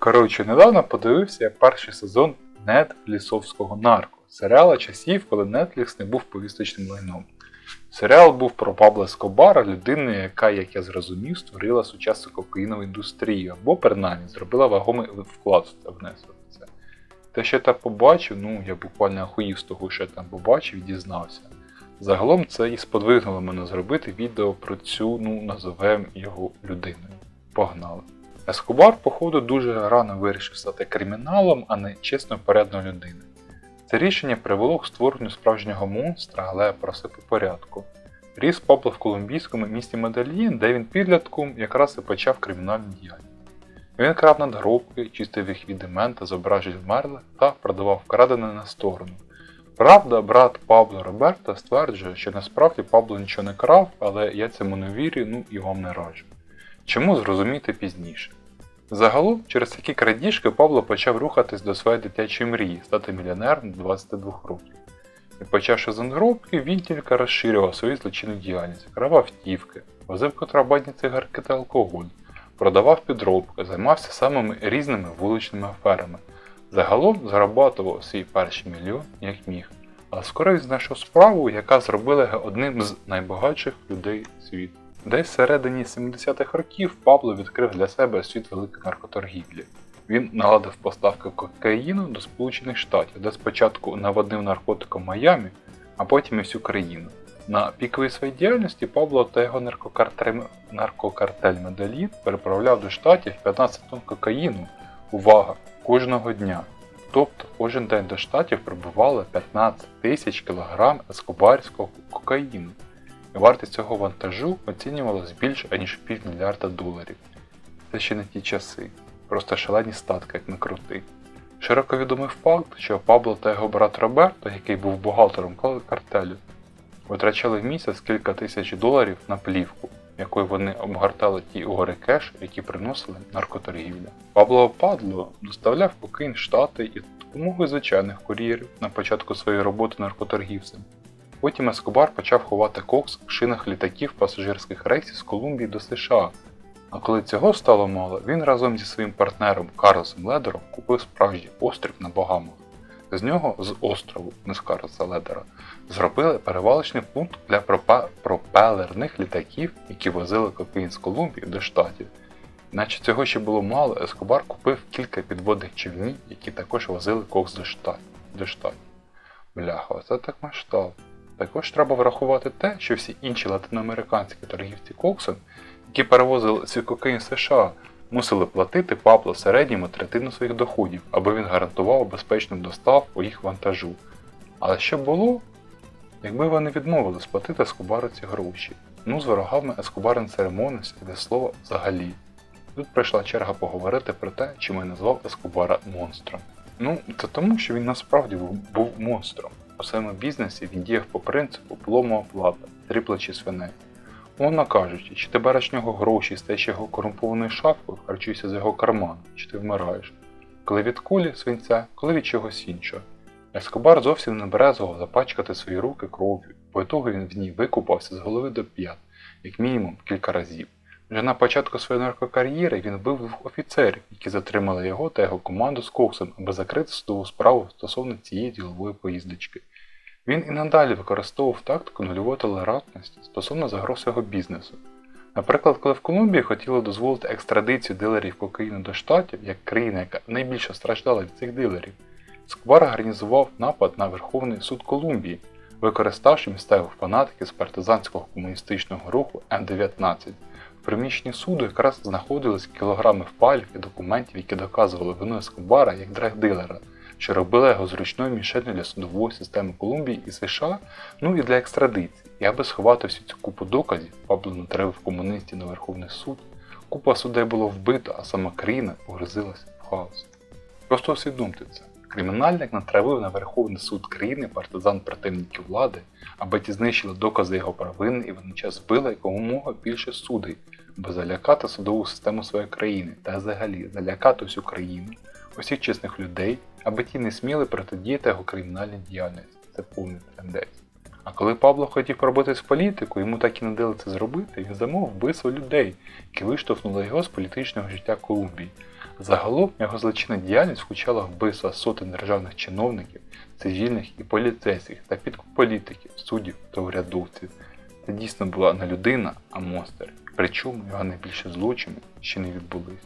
Коротше, недавно подивився я перший сезон Нетлісовського нарко, серіала часів, коли Netflix не був повісточним лайном. Серіал був про Пабло Ескобара, людини, яка, як я зрозумів, створила сучасну кокаїнову індустрію, або принаймні зробила вагомий вклад в це. Те, що я там побачив, ну я буквально охуїв з того, що я там побачив і дізнався. Загалом це і сподвигнуло мене зробити відео про цю, ну назовем його людиною. Погнали. Ескобар, походу, дуже рано вирішив стати криміналом, а не чесно порядною людиною. Це рішення привело к створенню справжнього монстра, але про все по порядку. Ріс Пабло в колумбійському місті Медельїн, де він підлітком якраз і почав кримінальну діяльність. Він крав надгробки, чистив їх від імен зображень вмерлих та продавав вкрадене на сторону. Правда, брат Пабло Роберто стверджує, що насправді Пабло нічого не крав, але я цьому не вірю, ну і вам не раджу. Чому зрозуміти пізніше? Загалом, через такі крадіжки Павло почав рухатись до своєї дитячої мрії стати мільйонером до 22 років. І почавши з надгробки, він тільки розширював свою злочинну діяльність, крав автівки, возив контрабандні цигарки та алкоголь, продавав підробки, займався самими різними вуличними аферами. Загалом зарабатував свій перший мільйон як міг, а скоро він знайшов справу, яка зробила його одним з найбагатших людей світу. Десь всередині 70-х років Пабло відкрив для себе світ великої наркоторгівлі. Він наладив поставки кокаїну до Сполучених Штатів, де спочатку наводнив наркотиком Майамі, а потім і всю країну. На піковій своїй діяльності Пабло та його наркокартель, наркокартель переправляв до штатів 15 тонн кокаїну. Увага! Кожного дня. Тобто кожен день до штатів прибувало 15 тисяч кілограм ескобарського кокаїну. Вартість цього вантажу оцінювалась більше аніж півмільярда доларів. Це ще не ті часи, просто шалені статки, як не крути. Широко відомий факт, що Пабло та його брат Роберто, який був бухгалтером картелю, витрачали в місяць кілька тисяч доларів на плівку, якою вони обгортали ті угори кеш, які приносили наркоторгівля. Пабло Падло доставляв кокаїн Штати і допомогою звичайних кур'єрів на початку своєї роботи наркоторгівцем. Потім Ескобар почав ховати кокс в шинах літаків пасажирських рейсів з Колумбії до США. А коли цього стало мало, він разом зі своїм партнером Карлосом Ледером купив справжній острів на Багамах. З нього, з острову, не з Карлоса Ледера, зробили перевалочний пункт для пропелерних літаків, які возили кокаїн з Колумбії до Штатів. Наче цього ще було мало, Ескобар купив кілька підводних човнів, які також возили кокс до Штатів. До штатів. Бляха, оце так масштаб. Також треба врахувати те, що всі інші латиноамериканські торгівці коксом, які перевозили в США, мусили платити Пабло середньому третину своїх доходів, аби він гарантував безпечну доставку їх вантажу. Але що було, якби вони відмовили сплатити Ескобару ці гроші? Ну, з ворогами Ескобар не церемонився і слова взагалі. Тут прийшла черга поговорити про те, чим я назвав Ескобара монстром. Ну, це тому, що він насправді був монстром. У своєму бізнесі він діяв по принципу плому оплата, тріплечі свиней. Умовно кажучи, чи ти береш в нього гроші, стаєш його корумпованою шапкою, харчуйся з його карману, чи ти вмираєш. Коли від кулі свинця, коли від чогось іншого. Ескобар зовсім не березував запачкати свої руки кров'ю, по ітогу він в ній викупався з голови до п'ят, як мінімум кілька разів. Вже на початку своєї наркокар'єри він вбив двох офіцерів, які затримали його та його команду з Коксом, аби закрити судову справу стосовно цієї ділової поїздочки. Він і надалі використовував тактику нульової толерантності стосовно загроз його бізнесу. Наприклад, коли в Колумбії хотіли дозволити екстрадицію дилерів кокаїну до штатів, як країна, яка найбільше страждала від цих дилерів, Сквар організував напад на Верховний суд Колумбії, використавши місцевих фанатиків з партизанського комуністичного руху М-19. В приміщенні суду якраз знаходились кілограми файлів і документів, які доказували вину Ескобара як драгдилера, що робила його зручною мішенью для судової системи Колумбії і США, ну і для екстрадиції. І аби сховати всю цю купу доказів, Пабло натравив комуністів на Верховний суд, купа судей було вбито, а сама країна погрузилася в хаос. Просто усвідомте це. Кримінальник натравив на Верховний суд країни партизан противників влади, аби ті знищили докази його провини і водночас збили якомога більше судей, аби залякати судову систему своєї країни та взагалі залякати всю країну, усіх чесних людей, аби ті не сміли протидіяти його кримінальній діяльності. Це повний трендець. А коли Пабло хотів пробитись в політику, йому так і не дали це зробити, він замов вбивство людей, які виштовхнули його з політичного життя Колумбії. Загалом його злочинна діяльність включала вбивства сотень державних чиновників, цивільних і поліцейських та підкуп політиків, суддів та урядовців. Це дійсно була не людина, а монстр. Причому його найбільше злочини ще не відбулись.